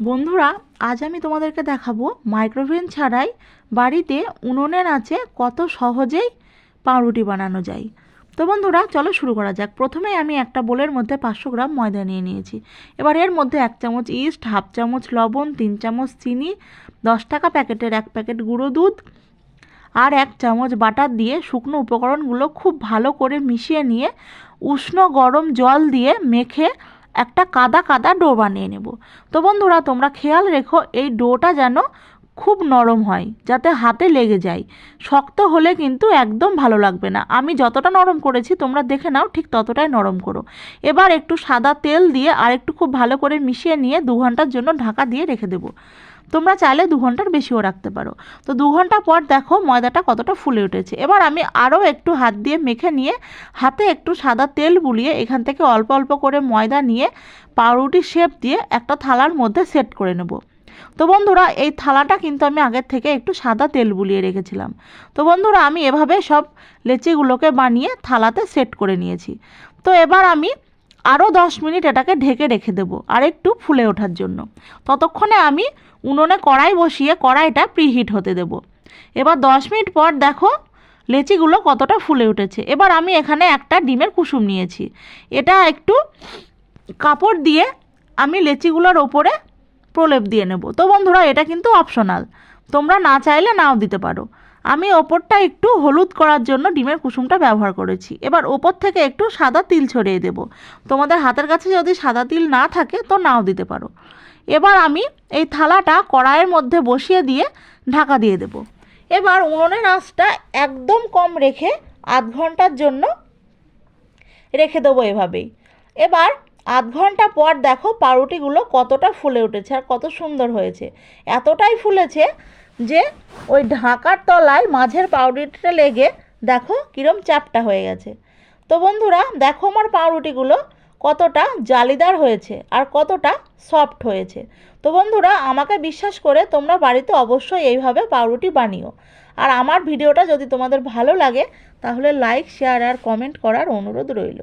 বন্ধুরা, আজ আমি তোমাদেরকে দেখাবো মাইক্রোওভেন ছাড়াই বাড়িতে উনুনের আছে কত সহজেই পাউরুটি বানানো যায়। তো বন্ধুরা, চলো শুরু করা যাক। প্রথমেই আমি একটা বোলের মধ্যে পাঁচশো গ্রাম ময়দা নিয়ে নিয়েছি। এবার এর মধ্যে এক চামচ ইস্ট, হাফ চামচ লবণ, তিন চামচ চিনি, দশ টাকা প্যাকেটের এক প্যাকেট গুঁড়ো দুধ আর এক চামচ বাটার দিয়ে শুকনো উপকরণগুলো খুব ভালো করে মিশিয়ে নিয়ে উষ্ণ গরম জল দিয়ে মেখে একটা কাদা কাদা ডো বানিয়ে নেব। তো বন্ধুরা তোমরা খেয়াল রেখো এই ডোটা যেন খুব নরম হয়, যাতে হাতে লেগে যায়। শক্ত হলে কিন্তু একদম ভালো লাগবে না। আমি যতটা নরম করেছি, তোমরা দেখে নাও, ঠিক ততটাই নরম করো। এবার একটু সাদা তেল দিয়ে আর একটু খুব ভালো করে মিশিয়ে নিয়ে দু ঘণ্টার জন্য ঢাকা দিয়ে রেখে দেবো। তোমরা চাইলে দু ঘণ্টার বেশিও রাখতে পারো। তো দু ঘণ্টা পর দেখো ময়দাটা কতটা ফুলে উঠেছে। এবার আমি আরও একটু হাত দিয়ে মেখে নিয়ে হাতে একটু সাদা তেল বুলিয়ে এখান থেকে অল্প অল্প করে ময়দা নিয়ে পাউরুটি শেপ দিয়ে একটা থালার মধ্যে সেট করে নেব। তো বন্ধুরা, এই থালাটা কিন্তু আমি আগের থেকে একটু সাদা তেল বুলিয়ে রেখেছিলাম। তো বন্ধুরা, আমি এভাবে সব লেচিগুলোকে বানিয়ে থালাতে সেট করে নিয়েছি। তো এবার আমি আরও দশ মিনিট এটাকে ঢেকে রেখে দেবো, আর একটু ফুলে ওঠার জন্য। ততক্ষণে আমি উনুনে কড়াই বসিয়ে কড়াইটা প্রিহিট হতে দেব। এবার দশ মিনিট পর দেখো লেচিগুলো কতটা ফুলে উঠেছে। এবার আমি এখানে একটা ডিমের কুসুম নিয়েছি। এটা একটু কাপড় দিয়ে আমি লেচিগুলোর ওপরে প্রলেপ দিয়ে নেব। তো বন্ধুরা, এটা কিন্তু অপশনাল তোমরা না চাইলে নাও দিতে পারো। আমি ওপরটা একটু হলুদ করার জন্য ডিমের কুসুমটা ব্যবহার করেছি। এবার ওপর থেকে একটু সাদা তিল ছড়িয়ে দেব। তোমাদের হাতের কাছে যদি সাদা তিল না থাকে, তো নাও দিতে পারো। এবার আমি এই থালাটা কড়াইয়ের মধ্যে বসিয়ে দিয়ে ঢাকা দিয়ে দেব। এবার উনুনের আঁচটা একদম কম রেখে আধ ঘণ্টার জন্য রেখে দেবো এভাবেই। এবার আধ ঘণ্টা পর দেখো পাউরুটিগুলো কতটা ফুলে উঠেছে আর কত সুন্দর হয়েছে। এতটাই ফুলেছে যে ওই ঢাকার তলায় মাঝের পাউরুটিটা লেগে দেখো কীরম চাপটা হয়ে গেছে। তো বন্ধুরা, দেখো আমার পাউরুটিগুলো কতটা জালিদার হয়েছে আর কতটা সফট হয়েছে। তো বন্ধুরা, আমাকে বিশ্বাস করে তোমরা বাড়িতে অবশ্যই এইভাবে পাউরুটি বানিও। আর আমার ভিডিওটা যদি তোমাদের ভালো লাগে, তাহলে লাইক শেয়ার আর কমেন্ট করার অনুরোধ রইল।